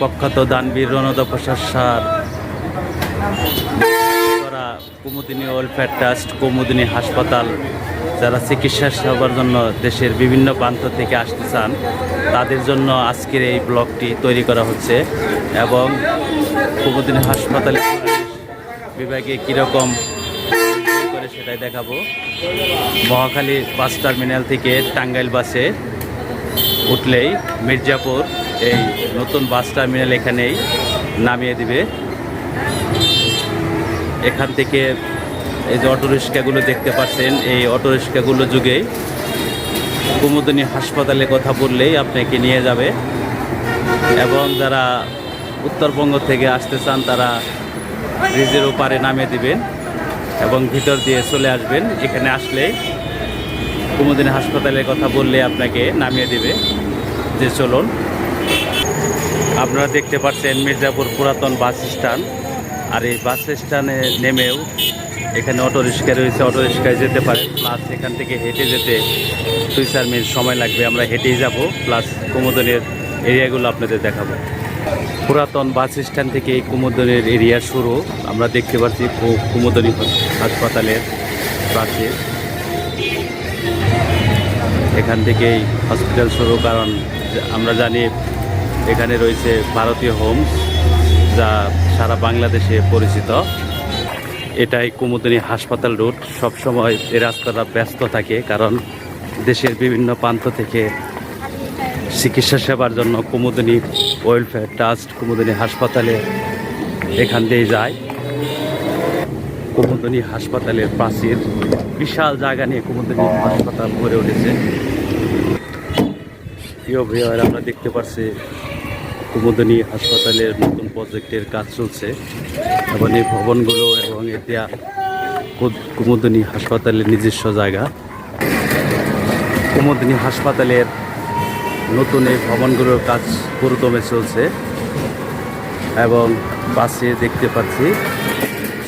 প্রখ্যাত দানবীর রণদ প্রসাদ সার। করা কুমুদিনী ওয়েলফেয়ার ট্রাস্ট, কুমুদিনী হাসপাতাল, যারা চিকিৎসা সেবার জন্য দেশের বিভিন্ন প্রান্ত থেকে আসতে চান, তাদের জন্য আজকের এই ব্লগটি তৈরি করা হচ্ছে এবং কুমুদিনী হাসপাতালে বিভাগে কীরকম করে সেটাই দেখাবো। মহাখালী বাস টার্মিনাল থেকে টাঙ্গাইল বাসে উঠলেই মির্জাপুর এই নতুন বাস টার্মিনাল এখানেই নামিয়ে দিবে। এখান থেকে এই যে অটো রিক্সাগুলো দেখতে পাচ্ছেন, এই অটো রিক্সাগুলো যুগেই। কুমুদিনী হাসপাতালে কথা বললেই আপনাকে নিয়ে যাবে। এবং যারা উত্তরবঙ্গ থেকে আসতে চান, তারা ব্রিজের ওপারে নামিয়ে দিবেন এবং ভিতর দিয়ে চলে আসবেন। এখানে আসলে কুমুদিনী হাসপাতালের কথা বললে আপনাকে নামিয়ে দিবে যে চলুন। আপনারা দেখতে পাচ্ছেন মির্জাপুর পুরাতন বাস স্ট্যান্ড। আর এই বাস স্ট্যান্ডে নেমেও এখানে অটো রিক্সা রয়েছে, অটো রিক্সায় যেতে পারে। প্লাস এখান থেকে হেঁটে যেতে দুই চার মিনিট সময় লাগবে। আমরা হেঁটেই যাব, প্লাস কুমুদনের এরিয়াগুলো আপনাদের দেখাবো। পুরাতন বাস স্ট্যান্ড থেকে এই কুমুদনের এরিয়া শুরু। আমরা দেখতে পাচ্ছি কুমুদনী হাসপাতালের পাশে। এখান থেকেই হসপিটাল শুরু, কারণ আমরা জানি এখানে রয়েছে ভারতীয় হোমস যা সারা বাংলাদেশে পরিচিত। এটাই কুমুদিনী হাসপাতাল রুট সবসময় এই রাস্তাটা ব্যস্ত থাকে কারণ দেশের বিভিন্ন প্রান্ত থেকে চিকিৎসা সেবার জন্য কুমুদিনী ওয়েলফেয়ার ট্রাস্ট কুমুদিনী হাসপাতালে এখান দিয়ে যায়। কুমুদিনী হাসপাতালের প্রাচীর বিশাল জায়গা নিয়ে কুমুদিনী হাসপাতাল গড়ে উঠেছে। প্রিয় ভিওয়ার আমরা দেখতে পাচ্ছি কুমুদিনী হাসপাতালের নতুন প্রজেক্টের কাজ চলছে এবং এই ভবনগুলো এবং এটা কুমুদিনী হাসপাতালের নিজস্ব জায়গা। কুমুদিনী হাসপাতালের নতুন এই ভবনগুলোর কাজ পুরোদমে চলছে এবং বাসে দেখতে পাচ্ছি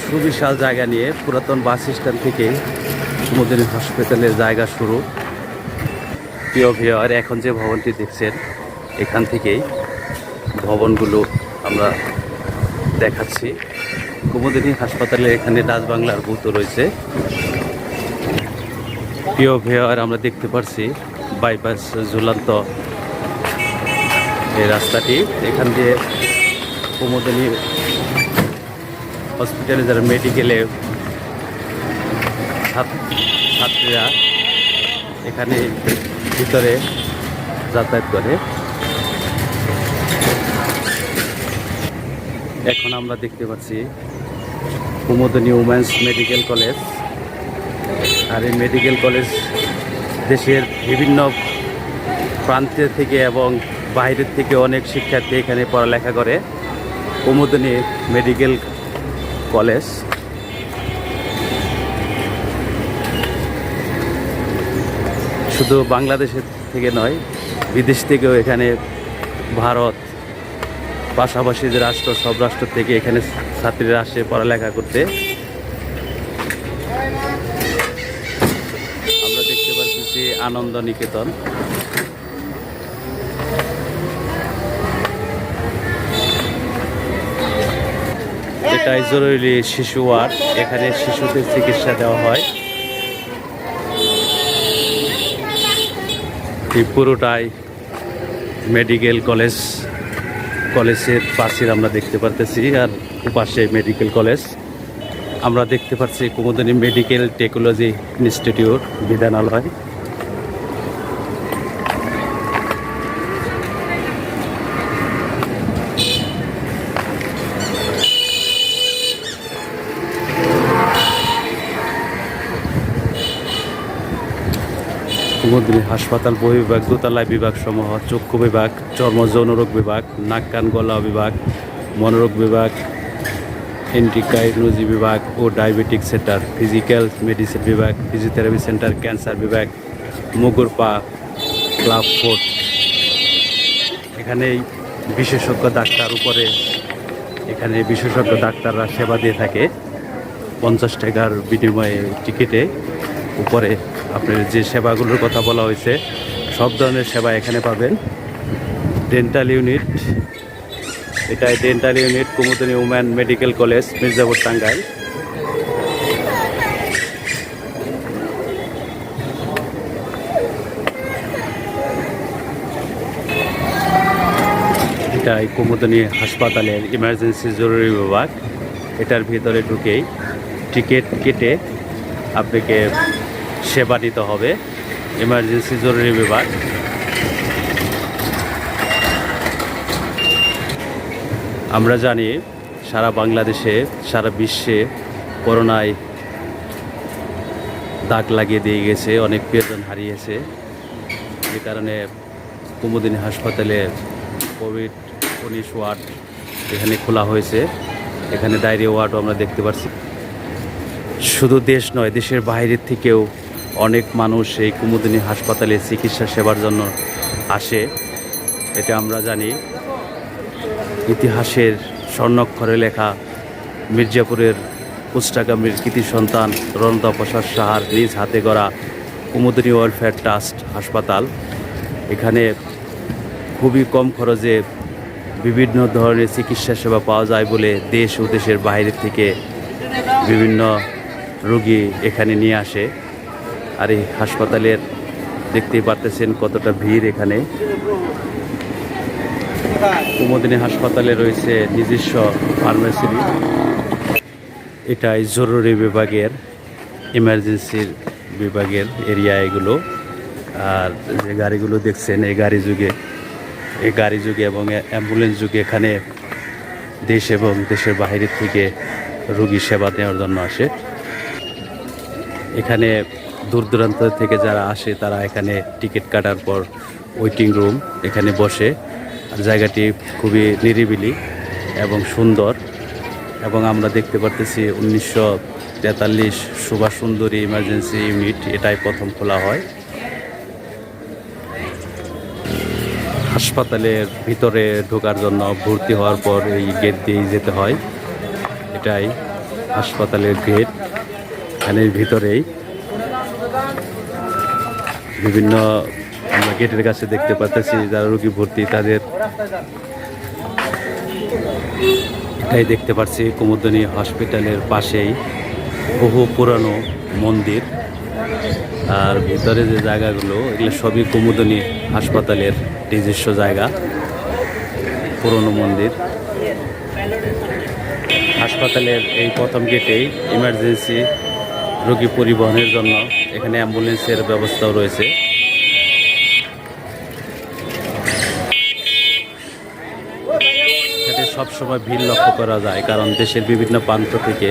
সুবিশাল জায়গা নিয়ে পুরাতন বাস স্ট্যান্ড থেকে কুমুদিনী হাসপাতালের জায়গা শুরু। প্রিয় ভিওয়ার এখন যে ভবনটি দেখছেন, এখান থেকেই ভবনগুলো আমরা দেখাচ্ছি। কুমুদিনী হাসপাতালে এখানে ডাচ বাংলার ভূত রয়েছে। প্রিয় ভেয়ার আমরা দেখতে পারছি বাইপাস ঝুলান্ত এই রাস্তাটি। এখান দিয়ে কুমুদিনী হসপিটালে যারা মেডিকেলে ছাত- ছাত্রীরা এখানে ভিতরে যাতায়াত করে। এখন আমরা দেখতে পাচ্ছি কুমুদিনী উমেন্স মেডিকেল কলেজ আর এই মেডিকেল কলেজ দেশের বিভিন্ন প্রান্তের থেকে এবং বাইরের থেকে অনেক শিক্ষার্থী এখানে পড়ালেখা করে। কুমুদিনী মেডিকেল কলেজ শুধু বাংলাদেশের থেকে নয়, বিদেশ থেকেও এখানে ভারত পাশাপাশি যে রাষ্ট্র, সব রাষ্ট্র থেকে এখানে ছাত্রীরা আসে পড়ালেখা করতে। আমরা দেখতে পাচ্ছি আনন্দ নিকেতন এটাই জরুরি শিশু ওয়ার্ড, এখানে শিশুদের চিকিৎসা দেওয়া হয়। পুরোটাই মেডিকেল কলেজ কলেজের পাশের আমরা দেখতে পারতেছি, আর পাশে মেডিকেল কলেজ আমরা দেখতে পাচ্ছি কুমুদিনী মেডিকেল টেকনোলজি ইনস্টিটিউট বিধানালয় কুমুদিনী হাসপাতাল বহির্বিভাগ দোতলা বিভাগ সমূহ, চক্ষু বিভাগ চর্ম যৌনরোগ বিভাগ, নাক কান গলা বিভাগ, মনোরোগ বিভাগ, এন্টিকাইনোলজি বিভাগ ও ডায়াবেটিক সেন্টার, ফিজিক্যাল মেডিসিন বিভাগ, ফিজিওথেরাপি সেন্টার, ক্যান্সার বিভাগ মুগুরপা ক্লাব ফোর্ট এখানেই বিশেষজ্ঞ ডাক্তার উপরে, এখানে বিশেষজ্ঞ ডাক্তাররা সেবা দিয়ে থাকে। পঞ্চাশ টাকার বিনিময়ে টিকিটে উপরে। আপনার যে সেবাগুলোর কথা বলা হয়েছে, সব ধরনের সেবা এখানে পাবেন। ডেন্টাল ইউনিট এটাই dental unit Kumudini woman medical college Mirzapur Tangail. এটাই কুমুদিনী হাসপাতালের ইমার্জেন্সি জরুরি বিভাগ। এটার ভিতরে ঢুকেই টিকিট কেটে আপনাকে সেবা নিতে হবে। ইমার্জেন্সি জরুরি বিভাগ। আমরা জানি সারা বাংলাদেশে, সারা বিশ্বে করোনায় দাগ লাগিয়ে দিয়ে গেছে, অনেক প্রিয়জন হারিয়েছে। যে কারণে কুমুদিনী হাসপাতালে কোভিড উনিশ ওয়ার্ড এখানে খোলা হয়েছে। এখানে ডায়রিয়া ওয়ার্ডও আমরা দেখতে পাচ্ছি শুধু দেশ নয়, দেশের বাইরের থেকেও অনেক মানুষ এই কুমুদিনী হাসপাতালে চিকিৎসা সেবার জন্য আসে। এটা আমরা জানি। ইতিহাসের স্বর্ণক্ষরে লেখা মির্জাপুরের কুষ্টাগামীর কৃতি সন্তান রণদা প্রসাদ সাহার নিজ হাতে গড়া কুমুদিনী ওয়েলফেয়ার ট্রাস্ট হাসপাতাল। এখানে খুবই কম খরচে বিভিন্ন ধরনের চিকিৎসা সেবা পাওয়া যায় বলে দেশ ও দেশের বাইরে থেকে বিভিন্ন রোগী এখানে নিয়ে আসে। আর এই হাসপাতালের দেখতেই পারতেছেন কতটা ভিড় এখানে। কুমদিনী হাসপাতালে রয়েছে নিজস্ব ফার্মেসি এটাই জরুরি বিভাগের ইমার্জেন্সির বিভাগের এরিয়া এগুলো। আর যে গাড়িগুলো দেখছেন, এই গাড়ি যুগে, এই গাড়ি যুগে এবং অ্যাম্বুলেন্স যুগে এখানে দেশ এবং দেশের বাইরে থেকে রোগী সেবা নেওয়ার জন্য আসে। এখানে দূর দূরান্ত থেকে যারা আসে, তারা এখানে টিকিট কাটার পর ওয়েটিং রুম এখানে বসে। জায়গাটি খুবই নিরিবিলি এবং সুন্দর। এবং আমরা দেখতে পারতেছি উনিশশো তেতাল্লিশ সুভাষ সুন্দরী ইমার্জেন্সি ইউনিট এটাই প্রথম খোলা হয়। হাসপাতালের ভিতরে ঢোকার জন্য ভর্তি হওয়ার পর এই গেট দিয়েই যেতে হয়। এটাই হাসপাতালের গেট এখানে ভিতরেই বিভিন্ন আমরা গেটের কাছে দেখতে পাচ্ছি যারা রোগী ভর্তি, তাদের এটাই দেখতে পাচ্ছি কুমুদিনী হসপিটালের পাশেই বহু পুরানো মন্দির। আর ভিতরে যে জায়গাগুলো, এগুলো সবই কুমুদিনী হাসপাতালের নিজস্ব জায়গা, পুরনো মন্দির। হাসপাতালের এই প্রথম গেটেই ইমার্জেন্সি রোগী পরিবহনের জন্য এখানে অ্যাম্বুলেন্সের ব্যবস্থাও রয়েছে। এখানে সবসময় ভিড় লক্ষ্য করা যায়, কারণ দেশের বিভিন্ন প্রান্ত থেকে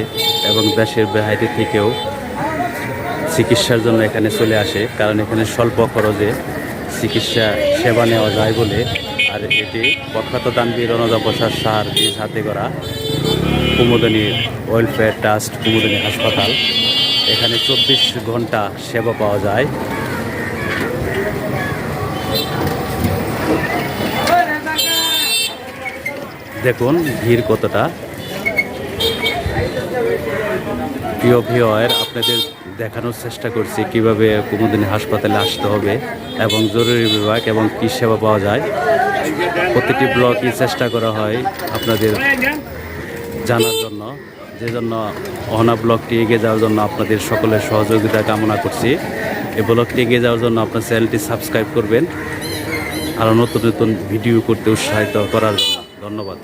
এবং দেশের বাইরে থেকেও চিকিৎসার জন্য এখানে চলে আসে, কারণ এখানে স্বল্প খরচে চিকিৎসা সেবা নেওয়া যায় বলে। আর এটি প্রখ্যাত দানবীর রণদা প্রসাদ সাহার নিজ হাতে করা কুমুদিনী ওয়েলফেয়ার ট্রাস্ট, কুমুদিনী হাসপাতাল। এখানে চব্বিশ ঘণ্টা সেবা পাওয়া যায়। দেখুন ভিড় কতটা। প্রিয় ভিওয়ের আপনাদের দেখানোর চেষ্টা করছি কীভাবে কুমুদিনী হাসপাতালে আসতে হবে এবং জরুরি বিভাগ এবং কী সেবা পাওয়া যায়। প্রতিটি ব্লকই চেষ্টা করা হয় আপনাদের জানার জন্য। যে জন্য অহনা ব্লকটি এগিয়ে যাওয়ার জন্য আপনাদের সকলের সহযোগিতা কামনা করছি। এই ব্লকটি এগিয়ে যাওয়ার জন্য আপনার চ্যানেলটি সাবস্ক্রাইব করবেন। আরও নতুন নতুন ভিডিও করতে উৎসাহিত করার জন্য ধন্যবাদ।